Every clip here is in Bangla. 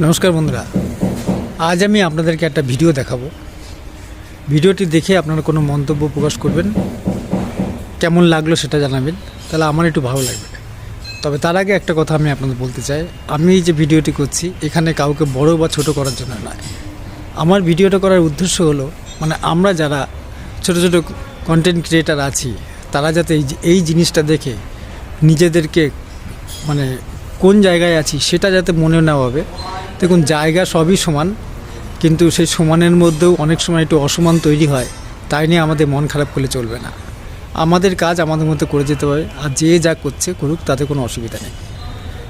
নমস্কার বন্ধুরা। আজ আমি আপনাদেরকে একটা ভিডিও দেখাবো। ভিডিওটি দেখে আপনারা কোনো মন্তব্য প্রকাশ করবেন, কেমন লাগল সেটা জানাবেন, তাহলে আমার একটু ভালো লাগবে। তবে তার আগে একটা কথা আমি আপনাদের বলতে চাই। আমি এই যে ভিডিওটি করছি, এখানে কাউকে বড় বা ছোট করার জন্য নয়। আমার ভিডিওটা করার উদ্দেশ্য হলো মানে আমরা যারা ছোট ছোট কন্টেন্ট ক্রিয়েটার আছি, তারা যাতে এই জিনিসটা দেখে নিজেদেরকে মানে কোন জায়গায় আছি সেটা যাতে মনে না হবে। দেখুন, জায়গা সবই সমান, কিন্তু সেই সমানের মধ্যেও অনেক সময় একটু অসমান তৈরি হয়। তাই নিয়ে আমাদের মন খারাপ করলে চলবে না। আমাদের কাজ আমাদের মধ্যে করে যেতে হবে, আর যে যা করছে করুক, তাতে কোনো অসুবিধা নেই।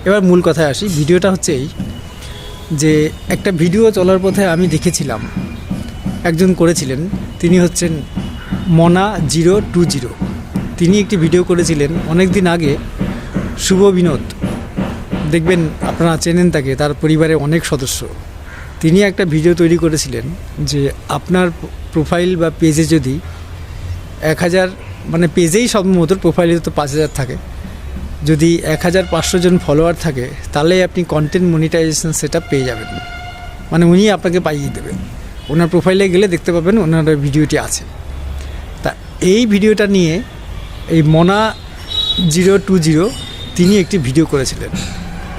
এবার মূল কথায় আসি। ভিডিওটা হচ্ছে এই, যে একটা ভিডিও চলার পথে আমি দেখেছিলাম। একজন করেছিলেন, তিনি হচ্ছেন মনা জিরো টু জিরো। তিনি একটি ভিডিও করেছিলেন অনেক দিন আগে, শুভ বিনোদ। দেখবেন আপনারা চেনেন তাকে, তার পরিবারে অনেক সদস্য। তিনি একটা ভিডিও তৈরি করেছিলেন যে আপনার প্রোফাইল বা পেজে যদি এক হাজার মানে পেজেই সম্ভবত প্রোফাইলে তো পাঁচ হাজার থাকে। যদি এক হাজার পাঁচশো জন ফলোয়ার থাকে, তাহলে আপনি কন্টেন্ট মনিটাইজেশন সেটা পেয়ে যাবেন। মানে উনি আপনাকে পাইয়ে দেবেন। ওনার প্রোফাইলে গেলে দেখতে পাবেন ওনার ভিডিওটি আছে। তা এই ভিডিওটা নিয়ে এই মনা জিরো টু জিরো তিনি একটি ভিডিও করেছিলেন।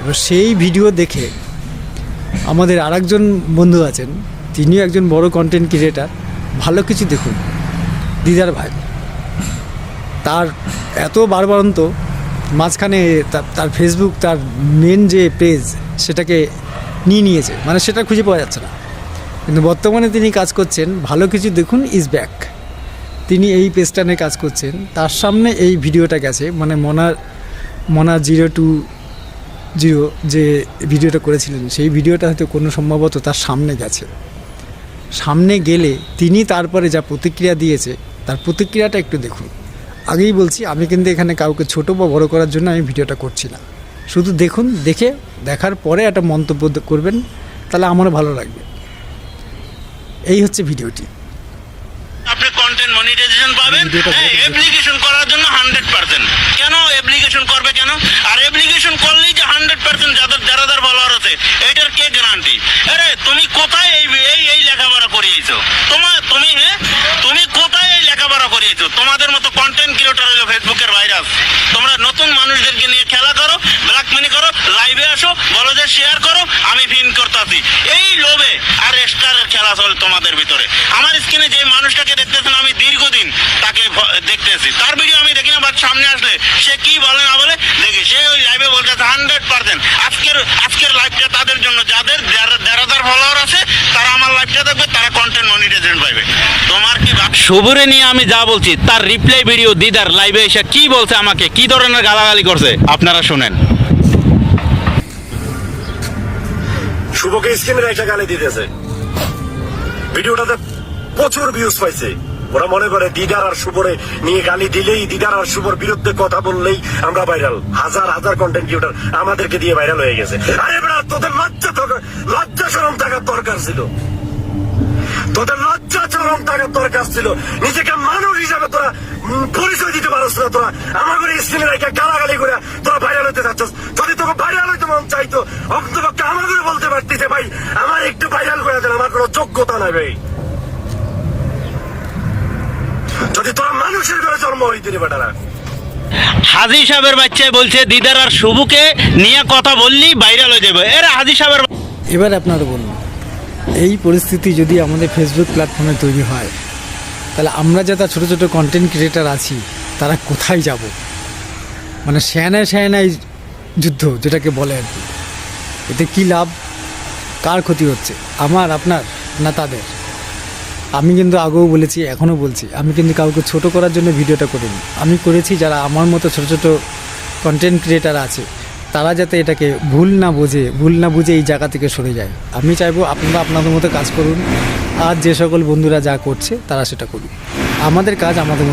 এবার সেই ভিডিও দেখে আমাদের আরেকজন বন্ধু আছেন, তিনিও একজন বড় কন্টেন্ট ক্রিয়েটার ভালো কিছু দেখুন, দিদার ভাই। তার এত বারবারন্ত মাঝখানে তার- ফেসবুক তার মেন যে পেজ সেটাকে নিয়ে নিয়েছে। মানে সেটা খুঁজে পাওয়া যাচ্ছে না। কিন্তু বর্তমানে তিনি কাজ করছেন, ভালো কিছু দেখুন ইজ ব্যাক তিনি এই পেজটা নিয়ে কাজ করছেন। তার সামনে এই ভিডিওটা গেছে মানে মনার মনা জিরো টু জিরো যে ভিডিওটা করেছিলেন, সেই ভিডিওটা হয়তো কোনো সম্ভবত তার সামনে গেছে। সামনে গেলে তিনি তারপরে যা প্রতিক্রিয়া দিয়েছে, তার প্রতিক্রিয়াটা একটু দেখুন। আগেই বলছি, আমি কিন্তু এখানে কাউকে ছোট বা বড় করার জন্য আমি ভিডিওটা করছি না। শুধু দেখুন, দেখে দেখার পরে একটা মন্তব্য করবেন, তাহলে আমারও ভালো লাগবে। এই হচ্ছে ভিডিওটি। কন্টেন্ট মনিটাইজেশন পাবেন অ্যাপ্লিকেশন করার জন্য হান্ড্রেড পার্সেন্ট কেন অ্যাপ্লিকেশন করবে কেন? আর অ্যাপ্লিকেশন করলেই যে হান্ড্রেড পার্সেন্ট যাদের যারা যার ফলোয়ার আছে এটার কে গ্যারান্টি আরে তুমি কোথায় এই এই এই লেখাপড়া করিয়েছো তোমার তুমি হ্যাঁ তুমি কোথায় এই লেখাপড়া করিয়েছো তোমাদের মতো কন্টেন্ট ক্রিয়েটর হলো ফেসবুকের ভাইরাস তোমরা নতুন মানুষদেরকে নিয়ে খেলা করো ব্ল্যাক মানি করো লাইভে আসো বলো যে শেয়ার করো, আমি ফিন করতেছি। এই লোভে আর স্টারের খেলা চলে তোমাদের ভিতরে। আমার স্ক্রিনে যে মানুষটাকে দেখতেছেন আমি দীর্ঘদিন তাকে দেখতেছি। তার ভিডিও আমি দেখি না বাট সামনে আসলে সে কি বলে না বলে দেখি। সে ওই লাইভে বলতেছে হান্ড্রেড পার্সেন্ট আজকের আজকের লাইভটা তাদের জন্য। যাদের দেড় হাজার ফলোয়ার আছে, তারা আমার লাইভটা দেখবে, তারা কন্টেন্ট মনিটাইজেশন পাইবে। তোমার কি শুভরে নিয়ে আমি যা বলছি, তার রিপ্লাই ভিডিও দিদার লাইভে এসে কি বলছে আমাকে? কি ধরনের গালাগালি করছে? আপনারা শুনেন। শুভকে স্ক্রিনের একটা গালি দিতেছে। ভিডিওটাতে প্রচুর ভিউজ পাইছে। ওরা মনে করে দিদার আর শুভরে নিয়ে গালি দিলেই দিদার আর শুভর বিরুদ্ধে কথা বললেই আমরা ভাইরাল হাজার হাজার কন্টেন্ট ক্রিয়েটর আমাদেরকে দিয়ে ভাইরাল হয়ে গেছে। আরে বেড়া, তোদের লজ্জা লজ্জা সরম থাকার দরকার ছিল। তোদের লজ্জা চরম থাকার দরকার ছিল। নিজেকে মানুষ হিসাবে তোরা পরিচয় দিতে পারছ না তোরা। আমার করে স্ক্রিনে রেখে গালাগালি করে তোরা ভাইরাল হতে চাচ্ছ যদি তোকে ভাইরাল হইতে মন চাইতো অন্তপক্ষে আমার করে বলতে পারতিস ভাই আমার একটু ভাইরাল করে দেন আমার কোনো যোগ্যতা নাই ভাই। যদি তোরা মানুষের ঘরে জন্ম হইতে রে বেটারা। হাজি সাহেবের বাচ্চায় বলছে দিদার আর শুভকে নিয়ে কথা বললি ভাইরাল হয়ে যাবে। এর হাজি সাহেবের এবার আপনারা বলুন এই পরিস্থিতি যদি আমাদের ফেসবুক প্ল্যাটফর্মে তৈরি হয় তাহলে আমরা যারা ছোটো ছোটো কন্টেন্ট ক্রিয়েটার আছি তারা কোথায় যাব? মানে শ্যানায় শ্যানায় যুদ্ধ যেটাকে বলে আর কি। এতে কী লাভ? কার ক্ষতি হচ্ছে? আমার, আপনার, না তাদের? আমি কিন্তু আগেও বলেছি, এখনও বলছি, আমি কিন্তু কাউকে ছোট করার জন্য ভিডিওটা করিনি। আমি করেছি যারা আমার মতো ছোট ছোট কন্টেন্ট ক্রিয়েটার আছে, তারা যাতে এটাকে ভুল না বোঝে, ভুল না বুঝে এই জায়গা থেকে সরে যায়। আমি চাইব আপনারা আপনাদের মতো কাজ করুন, আর যে সকল বন্ধুরা যা করছে, তারা সেটা করুন আমাদের কাজ আমাদের